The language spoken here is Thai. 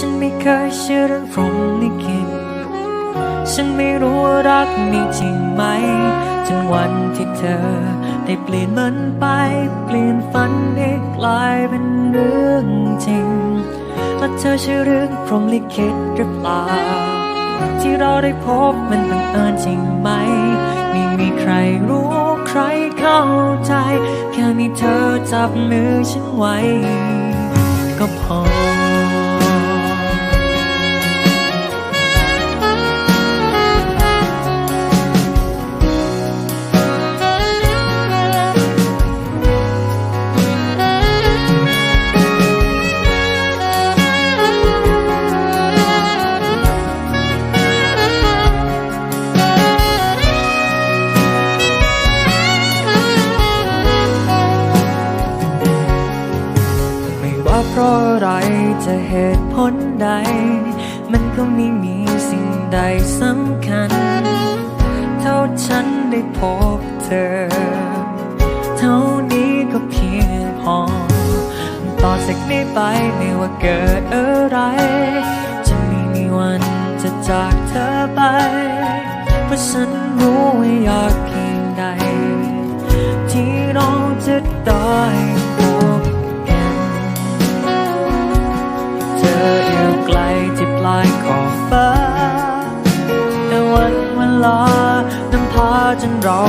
ฉันไม่เคยเชื่อเรื่องพรหมลิขิตฉันไม่รู้ว่ารักมีจริงไหม จนวันที่เธอ ได้เปลี่ยนมันไป เปลี่ยนฝันให้กลายเป็นเรื่องจริง และเธอเชื่อเรื่องพรหมลิขิตหรือเปล่า ที่เราได้พบมันบังเอิญจริงไหม ไม่มีใครรู้ใครเข้าใจ แค่มีเธอจับมือฉันไว้ ก็พอ เพราะอะไรจะเหตุผลใด มันก็ไม่มีสิ่งใดสำคัญ เท่าฉันได้พบเธอ เท่านี้ก็เพียงพอ ต่อจากนี้ไปไม่ว่าเกิดอะไร จะไม่มีวันจะจากเธอไป เพราะฉันรู้ว่าอยากเพียงใด ที่เราจะได้ ฟ้า แต่วันเวลานำพาจนเรา